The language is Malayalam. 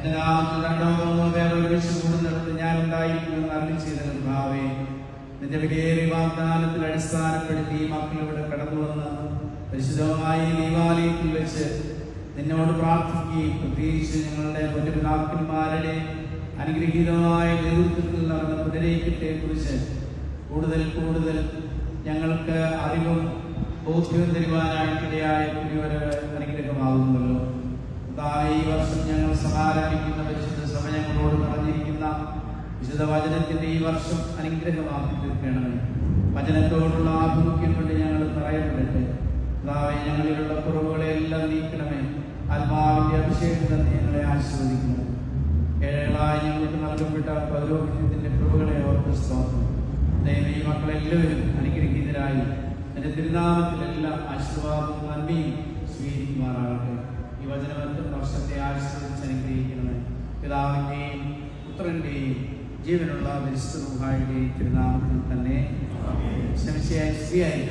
എന്റെ നാമത്തിൽ രണ്ടോ മൂന്നോ പേർ ഒരുമിച്ച് കൂടുന്നിടത്ത് ഞാൻ ഉണ്ടായിരിക്കുമെന്ന് അറിഞ്ഞു ചെയ്തത് ഭാവേ നിന്റെ വിലയേറി വാഗ്ദാനത്തിൽ അടിസ്ഥാനപ്പെടുത്തി ഈ മക്കൾ ഇവിടെ കടന്നുവന്ന് പരിശുദ്ധമായി ദീപാലയത്തിൽ വെച്ച് നിന്നോട് പ്രാർത്ഥിക്കുകയും പ്രത്യേകിച്ച് ഞങ്ങളുടെ പൊന്നുപിതാക്കന്മാരുടെ അനുഗ്രഹീതമായ നേതൃത്വത്തിൽ നടന്ന പുനരേക്കത്തെ കുറിച്ച് കൂടുതൽ കൂടുതൽ ഞങ്ങൾക്ക് അറിവും ബോധ്യവും തരുവാനായിട്ടിടയായ പുതിയൊരു അനുഗ്രഹമാകുന്നുള്ളൂ വിശുദ്ധ വചനത്തിന്റെ ഈ വർഷം അനുഗ്രഹമാക്കി തീർക്കണമേ വചനത്തോടുള്ള ആഭിമുഖ്യം കൊണ്ട് ഞങ്ങൾ പറയപ്പെടട്ടെ അതായത് ഞങ്ങളിലുള്ള കുറവുകളെല്ലാം നീക്കണമേ. ആത്മാവിന്റെ അഭിഷേകം തന്നെ ഞങ്ങളെ ആശീർവദിക്കുന്നു. ഏഴായി ഞങ്ങൾക്ക് നൽകപ്പെട്ട പൗരോഹിത്യത്തിന്റെ കുറവുകളെ ഓർത്ത് സ്തോത്രം. ദൈവം ഈ മക്കളെല്ലാവരും അനുഗ്രഹീതരായി എന്റെ തിരുനാമത്തിലെല്ലാം ആശീർവാദവും നന്ദിയും സ്വീകരിക്കുമാറാകട്ടെ. ഈ വചനബന്ധം വർഷത്തെ ആശീർവദിച്ച് അനുഗ്രഹിക്കണമേ. പിതാവിന്റെയും പുത്രന്റെയും ജീവനുള്ള തിരുനാമത്തിൽ തന്നെ ശ്രമിച്ചായി സ്ത്രീയായി